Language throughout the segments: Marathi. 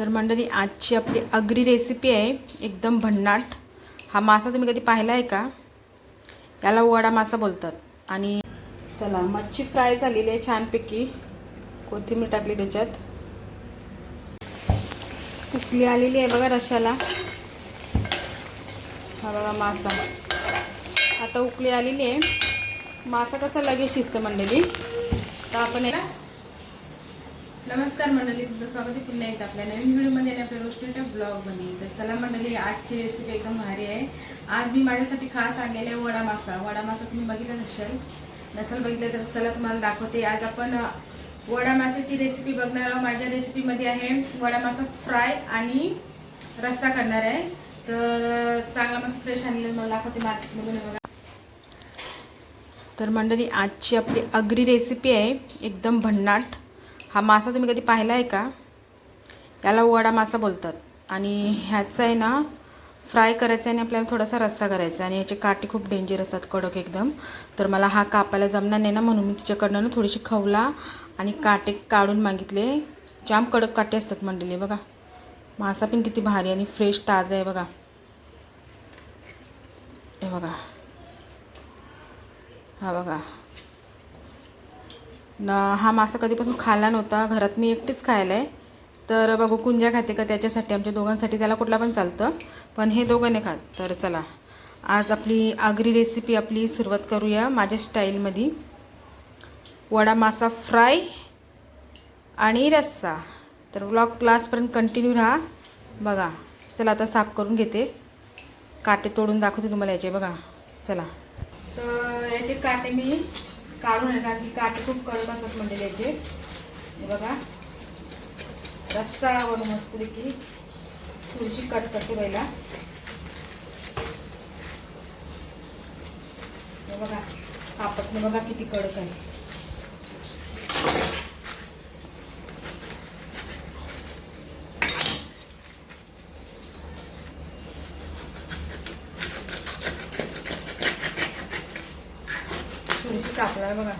तर मंडळी आजची आपली अग्री रेसिपी आहे एकदम भन्नाट. हा मासा तुम्ही कधी पाहिला आहे का? याला वडा मासा बोलतात. आणि चला मच्छी फ्राय झालेली आहे छानपैकी. कोथिंबीर टाकली त्याच्यात. उकली आलेली आहे बघा रशाला हा बघा मासा. आता उकळी आलेली आहे. मासा कसा लगेच शिजतं मंडळी? तर आपण नमस्कार मंडळी तुमचं स्वागत आहे. पुन्हा एकदा आपल्या नवीन व्हिडिओमध्ये आणि आपल्या रोस्टेच्या ब्लॉगमध्ये. तर चला मंडळी आजची रेसिपी एकदम भारी आहे. आज मी माझ्यासाठी खास आणलेला आहे वडा मासा वडा मासा तुम्ही बघितला नसेल? नसेल बघितलं तर चला तुम्हाला दाखवते. आज आपण वडा माशाची रेसिपी बघणार आहोत. माझ्या रेसिपीमध्ये आहे वडा मासा फ्राय आणि रस्सा करणार आहे. तर चांगला मस्त फ्रेश आणलेला मला दाखवते मार्केटमधून बघा. तर मंडळी आजची आपली अग्री रेसिपी आहे. एकदम भन्नाट. हा मासा तुम्ही कधी पाहिला आहे का? याला वडा मासा बोलतात. आणि ह्याचा आहे ना फ्राय करायचा आहे आणि आपल्याला थोडासा रस्सा करायचा आहे. आणि ह्याचे काटे खूप डेंजर असतात कडक एकदम. तर मला हा कापायला जमणार नाही ना म्हणून मी तिच्याकडनं ना थोडीशी खवला आणि काटे काढून मागितले. जाम कडक काटे असतात मंडळी बघा. मासा पण किती भारी आणि फ्रेश ताजा आहे बघा. हे बघा. हा बघा. न हा मासा कधीपासून खाल्ला नव्हता. घरात मी एकटीच खायला आहे तर बघू कुंजा खाते का त्याच्यासाठी? आमच्या दोघांसाठी त्याला कुठला पण चालतं. पण हे दोघं नाही खात. तर चला. आज आपली आगरी रेसिपी आपली सुरुवात करूया माझ्या स्टाईलमध्ये वडा मासा फ्राय आणि रस्सा. तर ब्लॉग क्लासपर्यंत कंटिन्यू राहा. बघा. चला आता साफ करून घेते. काटे तोडून दाखवते तुम्हाला याचे. बघा. चला. तर याचे काटे मी काढून आहे कारण की काटे खूप कडक असतात म्हणजे त्याचे. बघा. रस्सा बनवून मस्त की सुरशी कट करते पहिला. बघा. कापटने बघा किती कडक आहे थोडीशी कापला आहे बघा.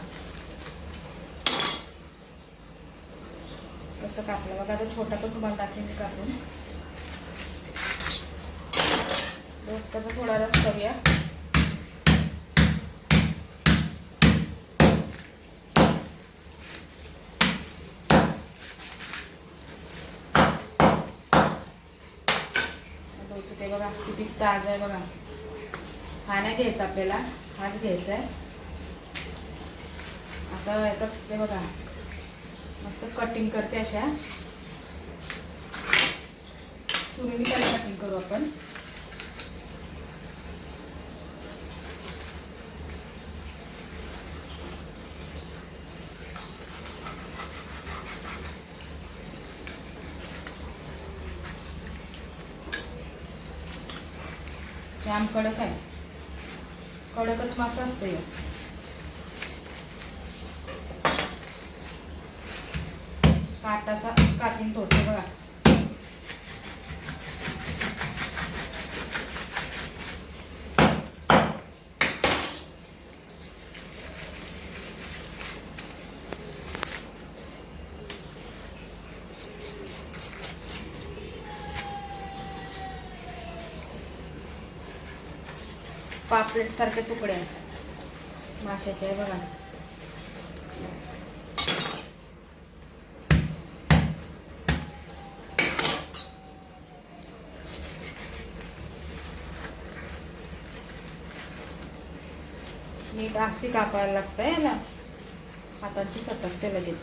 कसं कापलं? बघा आता छोटा पण तुम्हाला दाखवेन मी कापून. रोजकाचा थोडा रस करूया. रोजचं ते बघा किती ताज आहे बघा. हा नाही घ्यायचा आपल्याला हाच घ्यायचा आहे. आता याचं ते बघा. मस्त कटिंग करते अशा. सुरीने त्याला कटिंग करू आपण. आम कडक आहे. कडकच मासा असतो काटाचा कातीन तोडतो बघा. पापलेट सारखे तुकडे आहेत. माशाचे बघा. जास्ती आस्ती कापायला लागतं याला हाताची सटकते लगेच.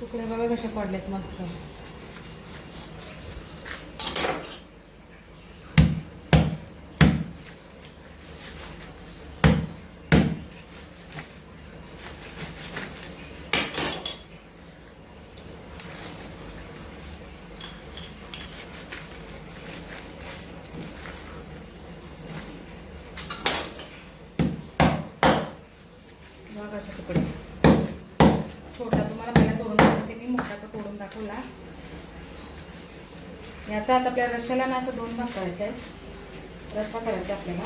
तुकडे बघा कसे पडलेत मस्त बघा कसे तुकडे छोटा तुम्हाला पहिला तोडून दाखवते मी मोठा तर तोडून दाखवला याचा आता आपल्या रश्श्याला ना असं दोन भाग करायचा आहे रस्सा करायचा आहे आपल्याला.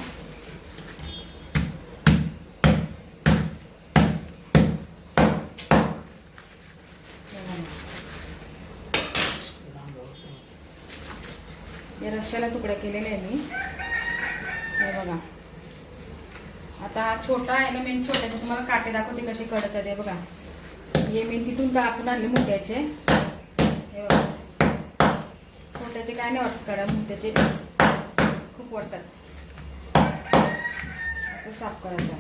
हे रश्याला तुकडा केलेला आहे मी. हे बघा. आता छोटा आहे ना मेन छोट्याचे तुम्हाला काटे दाखवते कसे कडत आहे बघा. हे मेन तिथून कापून आणले मोठ्याचे. हे बघा. छोट्याचे काय नाही वाटत काढा मोठ्याचे खूप वाटतात. असं साफ करायचं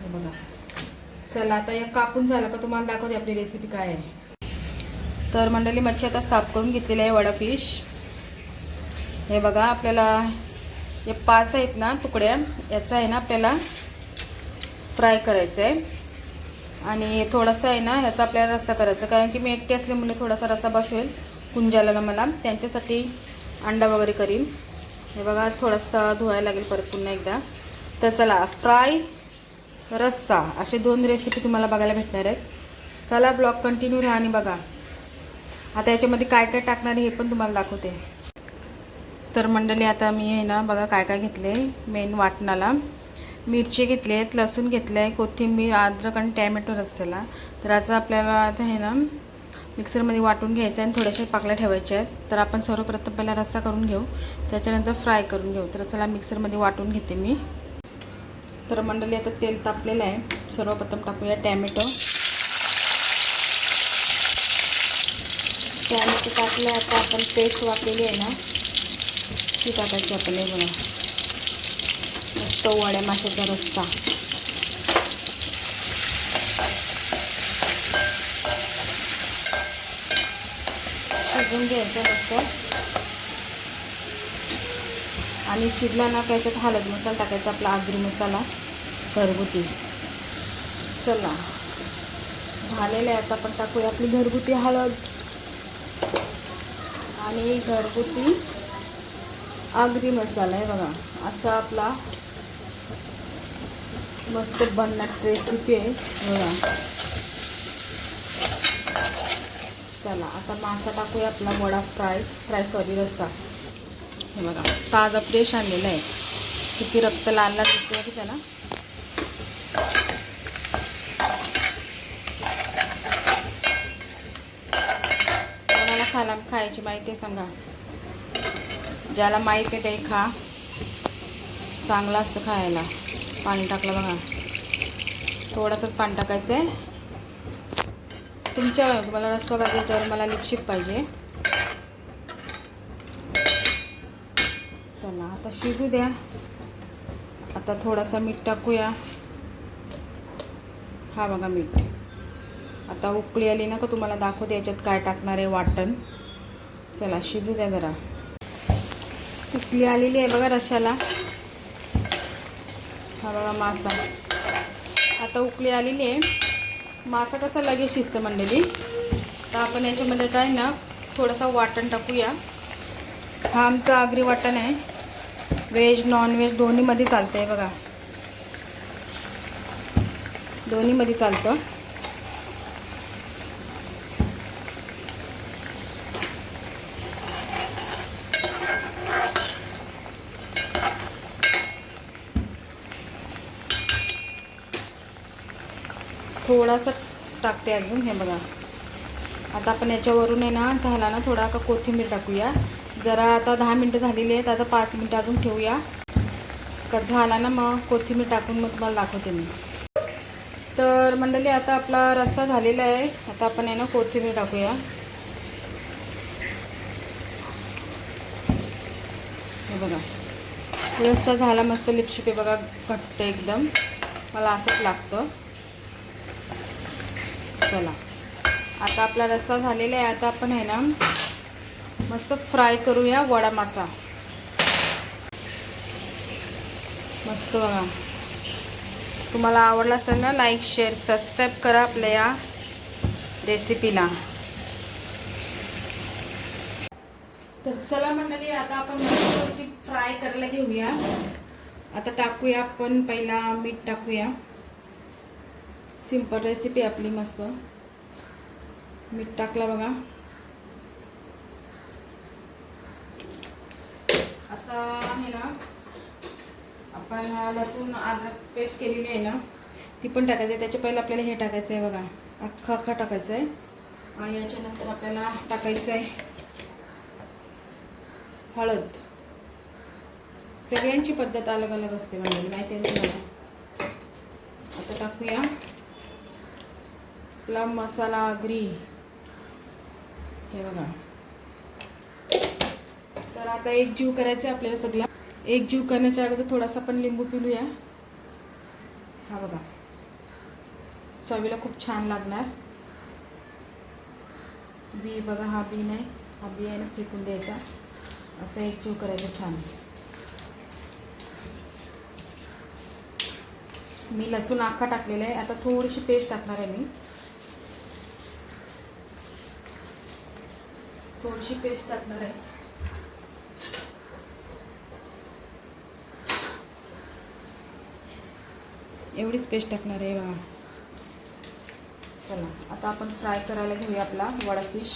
हे बघा. चला आता एक कापून झालं का तुम्हाला दाखवते आपली रेसिपी काय आहे. तर मंडळी मच्छी आता साफ करून घेतलेली आहे वडा फिश हे बघा आपल्याला हे पाच आहेत ना तुकड्या याचा आहे ना आपल्याला फ्राय करायचं आहे. आणि थोडासा आहे ना ह्याचा आपल्याला रस्सा करायचा कारण की मी एकटी असल्यामुळे थोडासा रस्सा बसवेल. कुंजाला मला त्यांच्यासाठी अंडा वगैरे करीन. हे बघा थोडासा धुवायला लागेल परत पुन्हा एकदा. तर चला फ्राय रस्सा असे दोन रेसिपी तुम्हाला बघायला भेटणार आहेत. चला ब्लॉग कंटिन्यू राहा आणि बघा. आता याच्यामध्ये काय काय टाकणार आहे हे पण तुम्हाला दाखवते. तर मंडळी आता मी आहे ना बघा काय काय घेतले मेन वाटणाला. मिरची घेतली आहेत लसूण घेतलं आहे कोथिंबीर अद्रक आणि टॅमॅटो रस्त्याला तर आता आपल्याला आता आहे ना मिक्सरमध्ये वाटून घ्यायचं आहे आणि थोड्याशा पाकल्या ठेवायच्या आहेत. तर आपण सर्वप्रथम पहिला रस्सा करून घेऊ. त्याच्यानंतर फ्राय करून घेऊ. तर चला मिक्सरमध्ये वाटून घेते मी. तर मंडळी आता तेल तापलेलं आहे. सर्वप्रथम टाकूया टॅमॅटो. टॅमॅटो टाकलं आता आपण पेस्ट वाटलेली आहे ना ती टाकायची आपण हे बघा. मस्त वड्या माशाचा रस्ता भाजून घ्यायचं मस्त आणि शिजला ना त्याच्यात हळद मसाला टाकायचा आपला आगरी मसाला घरगुती. चला. झालेलं आहे आता आपण टाकूया आपली घरगुती हळद. आणि घरगुती आगरी मसाला आहे बघा. असा आपला मस्त बनणार रेसिपी आहे. बघा. चला आता मासा टाकूया आपला वडा फ्राय फ्राय सॉरी रस्सा. हे बघा ताजा फ्रेश आणलेला आहे. किती रक्त लाल लाल दिसतो की त्याला. कोणाला खायला खायची माहिती आहे सांगा. ज्याला माहीत आहे ते खा. चांगलं असतं खायला. पाणी टाकलं बघा. थोडंसंच पाणी टाकायचं आहे तुमच्या मला रस्सा पाहिजे तर मला लिपशिप पाहिजे. चला आता शिजू द्या. आता थोडासा मीठ टाकूया. हा बघा मीठ. आता उकळी आली ना का तुम्हाला दाखवते याच्यात काय टाकणार आहे वाटण. चला शिजू द्या जरा. उकळी आलेली आहे बघा रशाला हा बघा मासा. आता उकळी आलेली आहे. मासा कसा लगेच शिजतं मंडळी. तर आपण याच्यामध्ये काय ना थोडासा वाटण टाकूया. हा आमचा आगरी वाटण आहे. व्हेज नॉनव्हेज दोन्हीमध्ये चालतं आहे बघा. दोन्हीमध्ये चालतं. थोडासा टाकते अजून हे बघा. आता आपण याच्यावरून आहे ना झाला ना थोडा का कोथिंबीर टाकूया. जरा आता दहा मिनटं झालेली आहेत आता पाच मिनटं अजून ठेवूया. का झाला ना मग कोथिंबीर टाकून मग तुम्हाला दाखवते मी. तर मंडळी आता आपला रस्सा झालेला आहे. आता आपण आहे ना कोथिंबीर टाकूया. हे बघा. रस्सा झाला मस्त लिपशिपे बघा घट्ट एकदम. मला असंच लागतं. चला आता आपला रस्सा झालेला आहे. आता आपण आहे ना मस्त फ्राय करूया वडा मासा. मस्त बघा. तुम्हाला आवडला असेल ना लाईक शेअर सबस्क्राईब करा आपल्या या रेसिपीला तर चला मंडळी आता आपण फ्राय करायला घेऊया. आता टाकूया आपण पहिला मीठ टाकूया. सिंपल रेसिपी आपली मस्त. मीठ टाकला बघा. आता आहे ना आपण लसूण अद्रक पेस्ट केलेली आहे ना ती पण टाकायची आहे. त्याच्या पहिले आपल्याला हे टाकायचं आहे बघा. अख्खा अख्खा टाकायचं आहे. आणि याच्यानंतर आपल्याला टाकायचं आहे हळद. सगळ्यांची पद्धत अलग अलग असते म्हणजे माहिती आहे तुम्हाला. आता टाकूया. आपला मसाला अग्री हे बघा. तर आता एक जीव करायचा आहे आपल्याला सगळ्या एक जीव करण्याच्या अगोदर थोडासा पण लिंबू पिलूया. हा बघा. चवीला खूप छान लागणार. बी बघा हा बी नाही. हा बी आहे ना फेकून द्यायचा. असं एक जीव करायचं छान. मी लसूण आखा टाकलेला आहे. आता थोडीशी पेस्ट टाकणार आहे मी. थोडीशी पेस्ट टाकणार आहे. एवढीच पेस्ट टाकणार आहे बघा चला आता आपण फ्राय करायला घेऊया आपला वडा फिश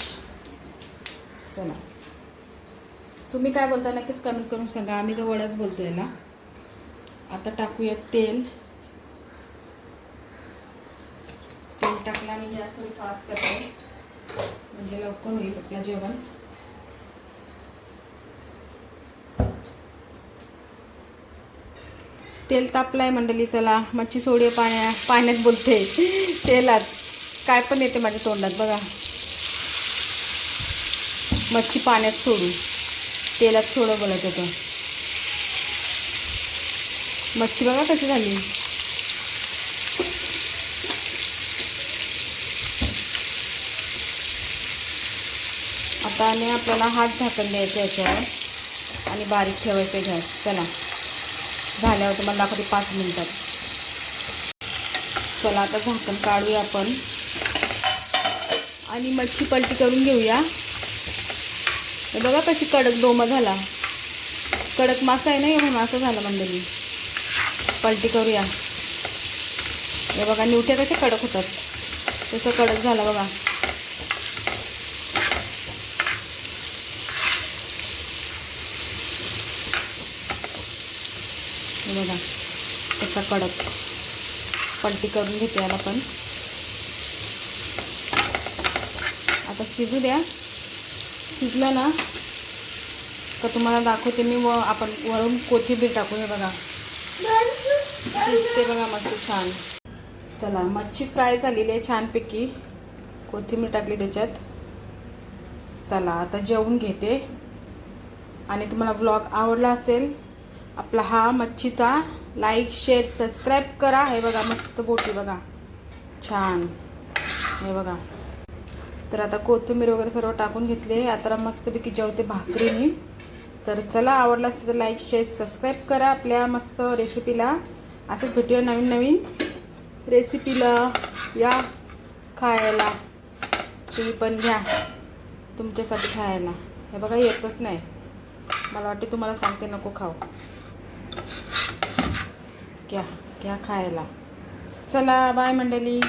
चला. तुम्ही काय बोलता नक्कीच कमेंट करून सांगा. आम्ही तर वडाच बोलतो ना. आता टाकूया तेल. तेल टाकला आणि गॅस थोडी फास्ट करते. म्हणजे लवकर होईल आपलं जेवण. तेल तापलाय मंडळी चला. मच्छी सोडी पाण्या पाण्यात बोलते. तेलात. काय पण येते माझ्या तोंडात बघा. मच्छी पाण्यात सोडू तेलात सोडं बोलत होतं मच्छी बघा कशी झाली. आता आणि आपल्याला हात झाकण द्यायचं याच्यावर. आणि बारीक ठेवायचं गॅस. चला. झाल्यावर तुम्हाला दाखवते पाच मिनटात. चला आता झाकण काढूया आपण. आणि मच्छी पलटी करून घेऊया. बघा कशी कडक डोमा झाला. कडक मासा आहे ना म्हणून मासा झालं मंडळी. पलटी करूया. हे बघा निवट्या कशा कडक होतात. तसं कडक झालं बघा. हे बघा कसा कडक. पलटी करून घेते याला पण. आता शिजू द्या. शिजलं ना तर तुम्हाला दाखवते मी व आपण वरून कोथिंबीर टाकू हे बघा. शिजते बघा मस्त छान. चला मच्छी फ्राय झालेली आहे छानपैकी. कोथिंबीर टाकली त्याच्यात. चला आता जेवून घेते. आणि तुम्हाला व्लॉग आवडला असेल आपला हा मच्छीचा लाईक शेअर सबस्क्राईब करा. हे बघा मस्त बोटी बघा. छान. हे बघा. तर आता कोथिंबीर वगैरे सर्व टाकून घेतले आता मस्तपैकी जेवते भाकरीनी. तर चला आवडला असेल तर लाईक शेअर सबस्क्राईब करा आपल्या मस्त रेसिपीला असंच भेटूया नवीन नवीन रेसिपीला या खायला. तुम्ही पण घ्या. तुमच्यासाठी खायला. हे बघा येतच नाही. मला वाटते तुम्हाला सांगते नको खाऊ. घ्या घ्या खायला. चला बाय मंडळी.